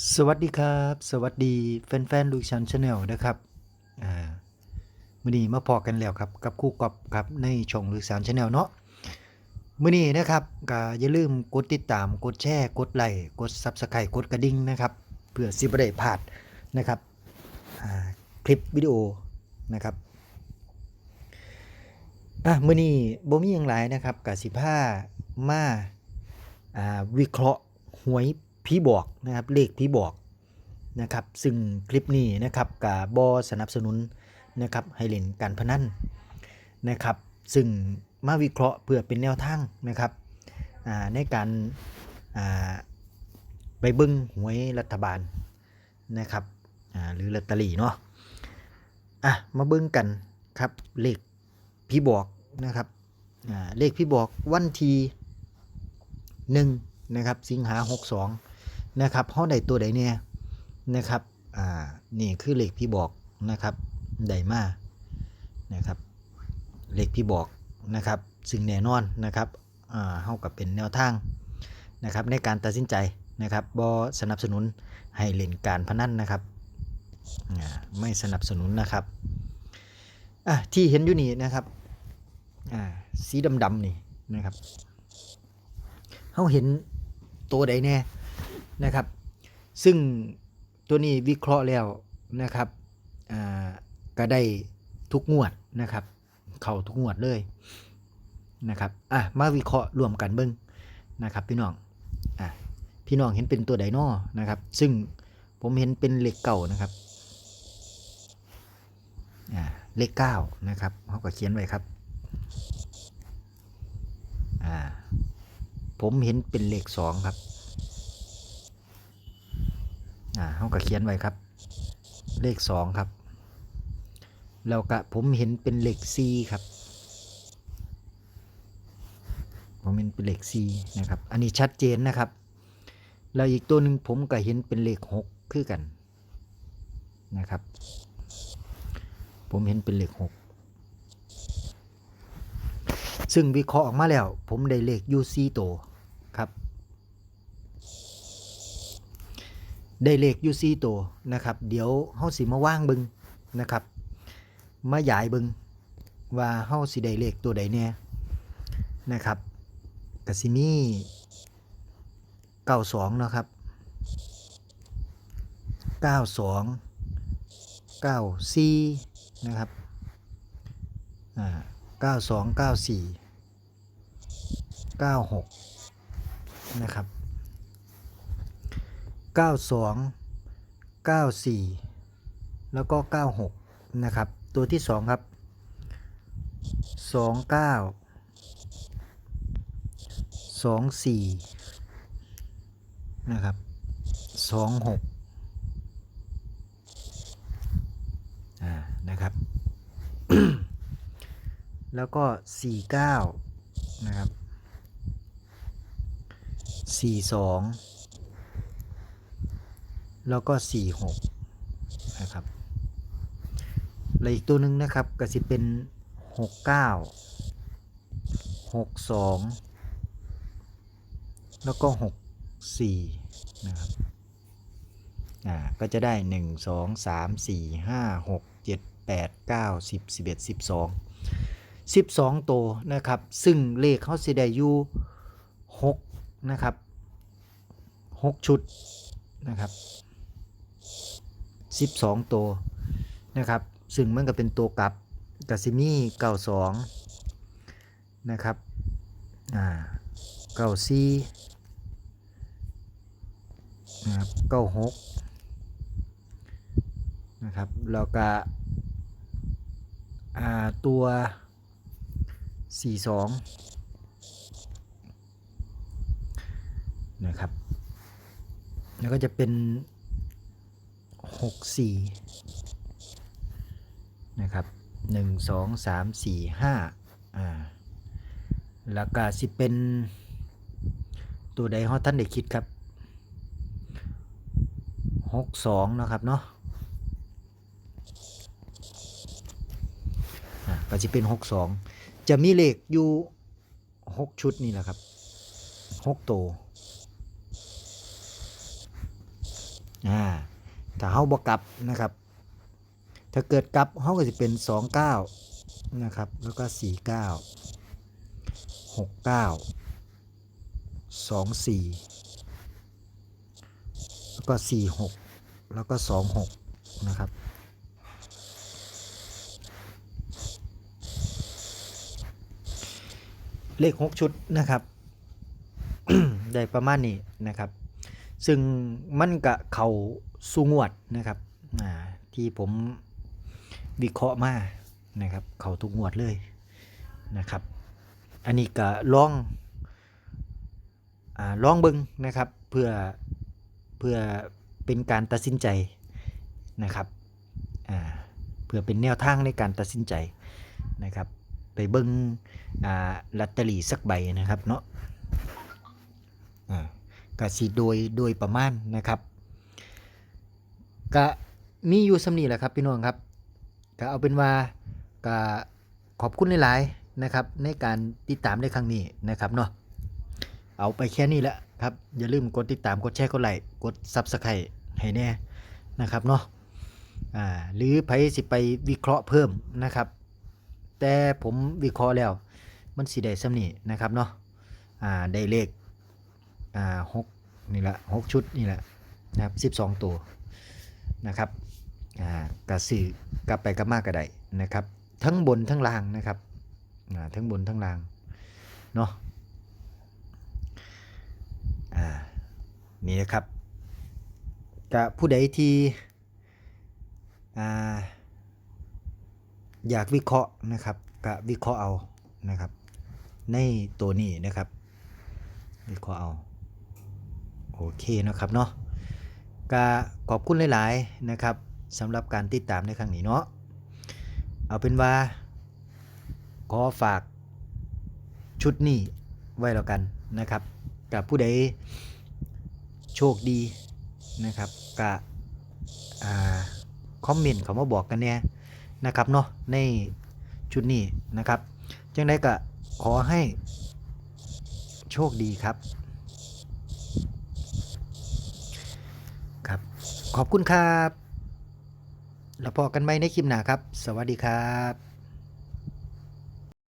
สวัสดีครับ สวัสดีแฟนๆลูกชันชาแนลนะครับอ่ามื้อนี้มาพอกันแล้วครับกับคู่กอบครับในช่องลูกชันชาแนลเนาะมื้อนี้นะครับก็อย่าลืมกดติดตามกดแชร์กดไลค์กด Subscribe กดกระดิ่งนะครับเพื่อสิบ่ได้พลาดนะครับอ่าคลิปวิดีโอนะครับอะมื้อนี้บ่มีหยังหลายนะครับก็สิพามาอ่าวิเคราะห์หวย ผีบอกนะครับเลขผีบอกนะครับซึ่งคลิปนี้นะครับกับบอสนับสนุนนะครับให้เล่นการพนันนะครับซึ่งมาวิเคราะห์เพื่อเป็นแนวทางนะครับในการไปบิ้งหวยรัฐบาลนะครับหรือลอตเตอรี่เนาะอะมาบิ้งกันครับเลขพี่บอกนะครับเลขพี่บอกวันที่หนึ่งนะครับสิงหาหกสอง นะครับเฮาได้ตัวใดเนี่ยนะครับอ่านี่คือเลขพี่บอกนะครับได้มานะครับเลขพี่บอกนะครับซึ่งแน่นอนนะครับอ่าเฮากับเป็นแนวทางนะครับในการตัดสินใจนะครับบอสนับสนุนให้เล่นการพนันนะครับไม่สนับสนุนนะครับอะที่เห็นอยู่นี่นะครับอ่าสีดำๆนี่นะครับเฮาเห็นตัวใดแน่ นะครับ ซึ่งตัวนี้วิเคราะห์แล้วนะครับก็ได้ทุกงวดนะครับ เข้าทุกงวดเลยนะครับอะมาวิเคราะห์รวมกันเบิ้งนะครับพี่น้องอะพี่น้องเห็นเป็นตัวไดโนอนะครับ ซึ่งผมเห็นเป็นเหลขเก่านะครับอ่าเลขเก้านะครับเขาก็เขียนไว้ครับอ่าผมเห็นเป็นเลขสองครับ อ่าเขาก็เขียนไว้ครับ เลขสองครับ แล้วก็ผมเห็นเป็นเล็กซีครับ ผมเห็นเป็นเล็กซีนะครับ อันนี้ชัดเจนนะครับ แล้วอีกตัวหนึ่งผมก็เห็นเป็นเล็กหกคือกันนะครับ ผมเห็นเป็นเล็กหกซึ่งวิเคราะห์ออกมาแล้ว ผมได้เลขยูซีโตวครับ ได้เลขยูซีโตวนะครับ เดี๋ยวเฮาสิมาว่างบึงนะครับ มาหยายบิงว่าเฮาสิได้เลขตัวใดแน่นะครับกสิมี92เนาะครับ92 94นะครับอ่า92 94 96นะครับ 92 94 แล้วก็ 96 นะครับ ตัวที่ 2 ครับ 29 24 นะครับ 26 อ่า นะครับ แล้วก็ 49 นะครับ 42 แล้วก็ 46 นะครับแล้วอีกตัวหนึ่งนะครับก็สิเป็น 69 62 แล้วก็ 64 นะครับอ่าก็จะได้ 1 2 3 4 5 6 7 8 9 10 11 12 12 ตัวนะครับ ซึ่งเลขเขาสิได้อยู่6นะครับ 6 ชุดนะครับ 12 ตัวนะครับ ซึ่งมันก็เป็นตัวกลับกาซิมี่92 นะครับ อ่า94นะครับ96นะครับแล้วก็อาตัว 42 นะครับ แล้วก็จะเป็น 64นะครับ 1 2 3 4 5อ่าแล้วก็สิเป็นตัวใดฮอท่านได้คิดครับ 62 นะครับเนาะอ่าก็จะเป็น 62 จะมีเลขอยู่ 6 ชุดนี่แหละครับ 6 ตัวอ่า ถ้าเฮาบ่กลับนะครับ ถ้าเกิดกลับเฮาก็สิเป็น 29 นะครับ แล้วก็ 49 69 24 แล้วก็ 46 แล้วก็ 26 นะครับเลข 6 ชุดนะครับ ได้ประมาณนี้นะครับ ซึ่งมันกะเขาสูงวดนะครับที่ผมวิเคราะห์มานะครับ เขาทุกงวดเลยนะครับ อันนี้ก็ลองอ่าลองเบิงนะครับเพื่อเพื่อเป็นการตัดสินใจนะครับเพื่อเป็นแนวทางในการตัดสินใจนะครับ ไปเบิงอ่าลอตเตอรี่สักใบนะครับเนาะ ก็สิโดยโดยประมาณนะครับก็มีอยู่สำนีแหละครับพี่น้องครับก็เอาเป็นว่าก็ขอบคุณหลายๆนะครับ ในการติดตามในครั้งนี้นะครับเนาะเอาไปแค่นี้แหละครับอย่าลืมกดติดตามกดแชร์กดไลค์กด Subscribe ให้แน่นะครับเนาะอ่าหรือไผสิไปวิเคราะห์เพิ่มนะครับ แต่ผมวิเคราะห์แล้ว มันสิได้สำนีนะครับเนาะอ่าได้เลข อ่าหกนี่แหละหกชุดนี่แหละนะครับสิบสองตัวนะครับอ่ากระสือกลับไปกลับมากระไดนะครับ ทั้งบนทั้งล่างนะครับอ่าทั้งบนทั้งล่างเนาะอ่านี่นะครับกับผู้ใดที่อ่าอยากวิเคราะห์นะครับก็วิเคราะห์เอานะครับ ในตัวนี้นะครับ วิเคราะห์เอา เคนะครับเนาะก็ขอบคุณหลาย ๆ นะครับสำหรับการติดตามในครั้งนี้เนาะเอาเป็นว่า ขอฝากชุดนี้ไว้แล้วกันนะครับกับผู้ใดโชคดีนะครับก็คอมเมนต์เขามาบอกกันเนี่ยนะครับเนาะในชุดนี้นะครับ จังได้ก็ขอให้โชคดีครับ ขอบคุณครับ แล้วพอกันไหมในคลิปหน้าครับ สวัสดีครับ